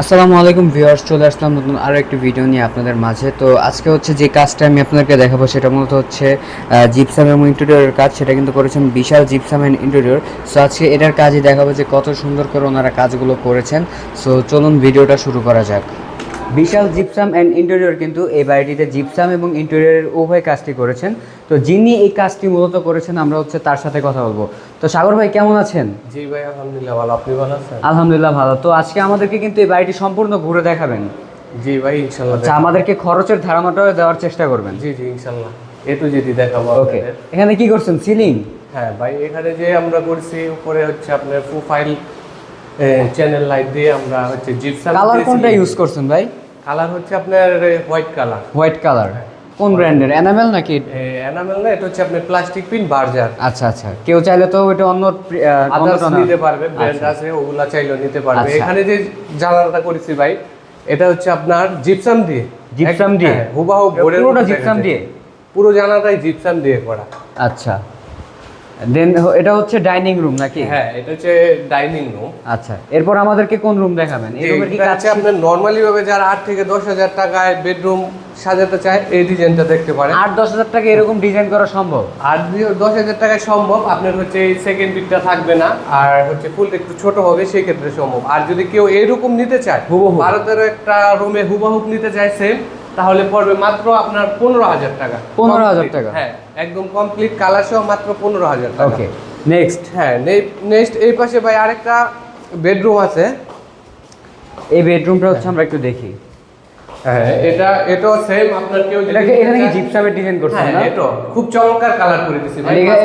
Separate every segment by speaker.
Speaker 1: আসসালামু আলাইকুম ভিউয়ার্স, চলে আসলাম নতুন আরও একটি ভিডিও নিয়ে আপনাদের মাঝে। তো আজকে হচ্ছে যে কাজটা আমি আপনাদেরকে দেখাবো, সেটা মূলত হচ্ছে জিপসাম এবং ইন্টেরিয়রের কাজ। সেটা কিন্তু করেছেন Bishal Gypsum and Interior so আজকে এটার কাজই দেখাবো যে কত সুন্দর করে ওনারা কাজগুলো করেছেন। সো চলুন ভিডিওটা শুরু করা যাক। বিশাল জিপসাম অ্যান্ড ইন্টেরিয়র কিন্তু এই বাড়িটিতে জিপসাম এবং ইন্টেরিয়রের উভয় কাজটি করেছেন। তো যিনি এই কাজটি মূলত করেছেন আমরা হচ্ছে তার সাথে কথা বলব। তো সাগর ভাই কেমন আছেন?
Speaker 2: জি ভাই আলহামদুলিল্লাহ ভালো। আপনি ভালো আছেন?
Speaker 1: আলহামদুলিল্লাহ ভালো। তো আজকে আমাদেরকে কিন্তু এই বাড়িটি সম্পূর্ণ ঘুরে দেখাবেন।
Speaker 2: জি ভাই ইনশাল্লাহ
Speaker 1: আচ্ছা আমাদেরকে খরচের ধারণাটাও দেওয়ার চেষ্টা করবেন।
Speaker 2: জি জি ইনশাল্লাহ। এ তো যদি দেখাবো
Speaker 1: ওকে। এখানে কি করছেন? সিলিং?
Speaker 2: হ্যাঁ ভাই এখানে যে আমরা করছি উপরে হচ্ছে আপনার প্রোফাইল চ্যানেল লাইট দিয়ে আমরা হচ্ছে জিপসাম
Speaker 1: কালার কোনটা ইউজ করছেন ভাই?
Speaker 2: কালার হচ্ছে আপনার হোয়াইট কালার
Speaker 1: হোয়াইট কালার কোন ব্র্যান্ডের এনামেল নাকি?
Speaker 2: এনামেল না এটা হচ্ছে আপনার প্লাস্টিক পিন বার্জার
Speaker 1: আচ্ছা আচ্ছা। কেউ চাইলে তো এটা অন্য
Speaker 2: আদার্স নিতে পারবে ব্র্যান্ড
Speaker 1: আচ্ছা।
Speaker 2: আছে ওগুলা চাইলেও নিতে পারবে।
Speaker 1: আচ্ছা।
Speaker 2: এখানে যে জানালাটা করেছি ভাই এটা হচ্ছে আপনার জিপসাম দিয়ে।
Speaker 1: জিপসাম দিয়ে?
Speaker 2: হ্যাঁ, হুবাহু
Speaker 1: পুরোটা জিপসাম দিয়ে?
Speaker 2: পুরো জানালাটাই জিপসাম দিয়ে করা।
Speaker 1: আচ্ছা। দেন এটা হচ্ছে ডাইনিং রুম নাকি?
Speaker 2: হ্যাঁ এটা হচ্ছে ডাইনিং রুম
Speaker 1: আচ্ছা এরপর আমাদেরকে কোন রুম দেখাবেন? এই রুমের কি কাজ
Speaker 2: আছে আপনার নর্মালি ভাবে যারা আট থেকে দশ হাজার টাকায় বেডরুম সাজাতে চায় এই ডিজাইনটা দেখতে পারেন।
Speaker 1: আট দশ হাজার টাকা এরকম ডিজাইন করা সম্ভব?
Speaker 2: আর দুই- দশ হাজার টাকায় সম্ভব আপনার হচ্ছে এই সেকেন্ড বিটটা থাকবে না আর হচ্ছে ফুলটা একটু ছোট হবে সেই ক্ষেত্রে সম্ভব। আর যদি কেউ এরকম নিতে চায়
Speaker 1: হুবহু।
Speaker 2: ভারতের একটা রুমে হুবাহুব নিতে চায় সেম তাহলে পড়বে মাত্র আপনার পনেরো হাজার টাকা।
Speaker 1: 15,000
Speaker 2: Complete,
Speaker 1: টাকা?
Speaker 2: হ্যাঁ একদম কমপ্লিট কালার সহ মাত্র পনেরো হাজার টাকা।
Speaker 1: ওকে নেক্সট
Speaker 2: হ্যাঁ নেক্সট এই পাশে ভাই আরেকটা বেডরুম আছে।
Speaker 1: এই বেডরুমটা হচ্ছে আমরা একটু দেখি।
Speaker 2: হ্যাঁ এটা এটাও সেম আপনার কেউ যদি
Speaker 1: এটাকে এখানে কি জিপসামের ডিজাইন করছেন
Speaker 2: হ্যাঁ
Speaker 1: না?
Speaker 2: খুব চমৎকার কালার করে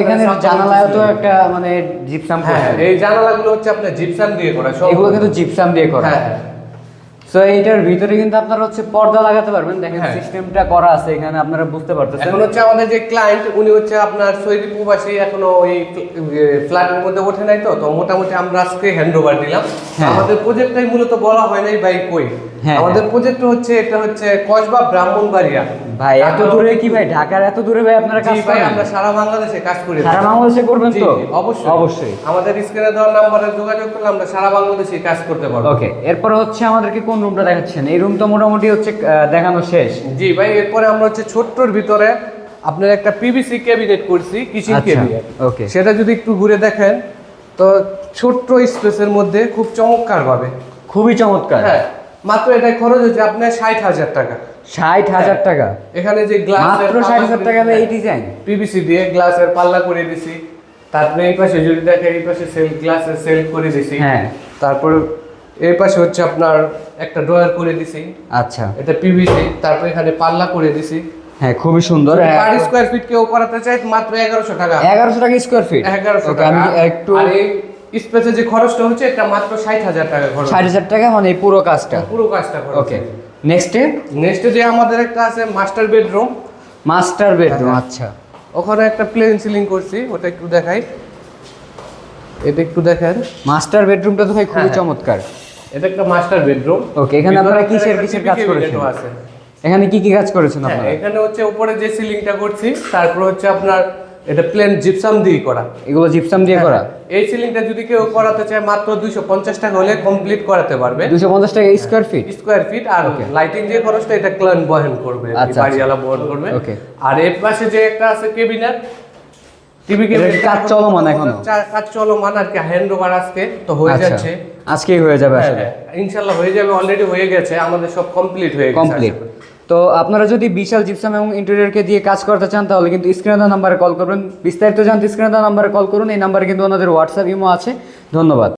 Speaker 1: এখানে জানালায় তো একটা মানে জিপসাম
Speaker 2: হ্যাঁ এই জানালাগুলো হচ্ছে আপনার জিপসাম দিয়ে করা সব
Speaker 1: এগুলো কিন্তু জিপসাম দিয়ে করা।
Speaker 2: হ্যাঁ হ্যাঁ।
Speaker 1: সো এইটার ভিতরে কিন্তু আপনারা হচ্ছে পর্দা লাগাতে পারবেন। দেখেন
Speaker 2: হ্যাঁ।
Speaker 1: সিস্টেমটা করা আছে এখানে আপনারা বুঝতে পারতেছেন।
Speaker 2: এখন হচ্ছে আমাদের যে ক্লায়েন্ট উনি হচ্ছে আপনার সৈরি প্রবাসী এখনও ওই ফ্ল্যাটের মধ্যে ওঠে নাই তো তো মোটামুটি আমরা আজকে হ্যান্ড ওভার দিলাম।
Speaker 1: হ্যাঁ।
Speaker 2: আমাদের প্রজেক্টটাই মূলত বলা হয় নাই ভাই কই?
Speaker 1: হ্যাঁ,
Speaker 2: আমাদের প্রজেক্ট হচ্ছে এটা হচ্ছে কসবা ব্রাহ্মণবাড়িয়া।
Speaker 1: ভাই এত দূরে কি ভাই? ঢাকার এত দূরে ভাই আপনারা কাজ
Speaker 2: ভাই
Speaker 1: করেন?
Speaker 2: আমরা সারা বাংলাদেশে কাজ করি।
Speaker 1: সারা বাংলাদেশে করবেন তো?
Speaker 2: অবশ্যই।
Speaker 1: অবশ্যই।
Speaker 2: আমাদের স্ক্রিনে দেওয়ার নাম্বারে যোগাযোগ করলে আমরা সারা বাংলাদেশে কাজ করতে পারব।
Speaker 1: ওকে এরপর হচ্ছে আমাদেরকে কোন রুমটা দেখাচ্ছেন? এই রুম তো মোটামুটি হচ্ছে দেখানো শেষ।
Speaker 2: জি ভাই এরপরে আমরা হচ্ছে ছোট্টর ভিতরে আপনার একটা পিভিসি ক্যাবিনেট করছি কিচেন
Speaker 1: আচ্ছা,
Speaker 2: ক্যাবিনেট
Speaker 1: ওকে।
Speaker 2: সেটা যদি একটু ঘুরে দেখেন তো ছোট্ট স্পেসের মধ্যে খুব চমৎকার ভাবে
Speaker 1: খুবই চমৎকার।
Speaker 2: হ্যাঁ মাত্র এটা খরচ হচ্ছে আপনার ষাট হাজার টাকা।
Speaker 1: ষাট হাজার টাকা?
Speaker 2: এখানে যে গ্লাস
Speaker 1: মাত্র ষাট হাজার টাকা এই ডিজাইন
Speaker 2: পিভিসি দিয়ে গ্লাসের পাল্লা করে দিছি। তারপরে এই পাশে যদি দেখেন এই পাশে সেল গ্লাসের সেল করে দিছি।
Speaker 1: হ্যাঁ।
Speaker 2: তারপর এই পাশে হচ্ছে আপনার একটা ড্রয়ার করে দিছি।
Speaker 1: আচ্ছা।
Speaker 2: এটা পিভিসি তারপর এখানে পাল্লা করে দিছি।
Speaker 1: হ্যাঁ খুবই সুন্দর।
Speaker 2: পার স্কোয়ার ফিট কেউ করাতে চাই মাত্র এগারোশো টাকা।
Speaker 1: এগারোশো টাকা স্কোয়ার ফিট
Speaker 2: এগারোশো
Speaker 1: ওকে
Speaker 2: টাকা।
Speaker 1: আমি একটু
Speaker 2: স্পেসে যে খরচটা হচ্ছে এটা মাত্র ষাট হাজার টাকা খরচ।
Speaker 1: ষাট হাজার টাকা মানে এই পুরো কাজটা?
Speaker 2: পুরো কাজটা খরচ।
Speaker 1: ওকে নেক্সটে
Speaker 2: নেক্সট যে আমাদের একটা আছে মাস্টার বেডরুম
Speaker 1: মাস্টার বেডরুম আচ্ছা।
Speaker 2: ওখানে একটা প্লেন সিলিং করছি ওটা একটু দেখাই। এটা একটু দেখেন।
Speaker 1: মাস্টার বেডরুমটা তো ভাই খুবই
Speaker 2: হ্যাঁ, হ্যাঁ।
Speaker 1: চমৎকার।
Speaker 2: এটা একটা মাস্টার বেডরুম
Speaker 1: Okay, এখানে আপনারা কিসের- কিসের কাজ করেছেন? এখানে কি কি কাজ করেছেন
Speaker 2: হ্যাঁ
Speaker 1: আপনারা?
Speaker 2: এখানে হচ্ছে উপরে যে সিলিংটা করছি তারপর হচ্ছে আপনার এটা প্লেন জিপসাম দিয়ে করা।
Speaker 1: এগুলো জিপসাম দিয়ে করা?
Speaker 2: এই সিলিংটা যদি কেউ করাতে চায় মাত্র দুইশো পঞ্চাশ টাকা হলে কমপ্লিট করাতে পারবে।
Speaker 1: দুশো পঞ্চাশ টাকা স্কোয়ার ফিট
Speaker 2: স্কোয়ার ফিট আর লাইটিং যে খরচটা এটা ক্লান বহন করবে আর
Speaker 1: আচ্ছা,
Speaker 2: বাড়িওয়ালা বহন করবে. আর এর পাশে যে একটা আছে কেবিনেট টিভি
Speaker 1: কাজ চলমান এখনও?
Speaker 2: কাজ চলমান আর কি হ্যান্ড ওভার আজকে তো হয়ে
Speaker 1: আচ্ছা।
Speaker 2: যাচ্ছে।
Speaker 1: আজকেই হয়ে যাবে
Speaker 2: হ্যাঁ,
Speaker 1: আসলে।
Speaker 2: হ্যাঁ, ইনশাল্লাহ হয়ে যাবে অলরেডি হয়ে গেছে আমাদের সব কমপ্লিট হয়ে গেছে
Speaker 1: কমপ্লিট তো আপনারা যদি বিশাল জিপসাম এবং ইন্টেরিয়রকে দিয়ে কাজ করতে চান তাহলে কিন্তু স্ক্রিনে দেওয়া নাম্বারে কল করবেন। বিস্তারিত জানতে স্ক্রিনে দেওয়া নাম্বারে কল করুন এই নাম্বারে কিন্তু ওনাদের হোয়াটসঅ্যাপ ইমো আছে। ধন্যবাদ।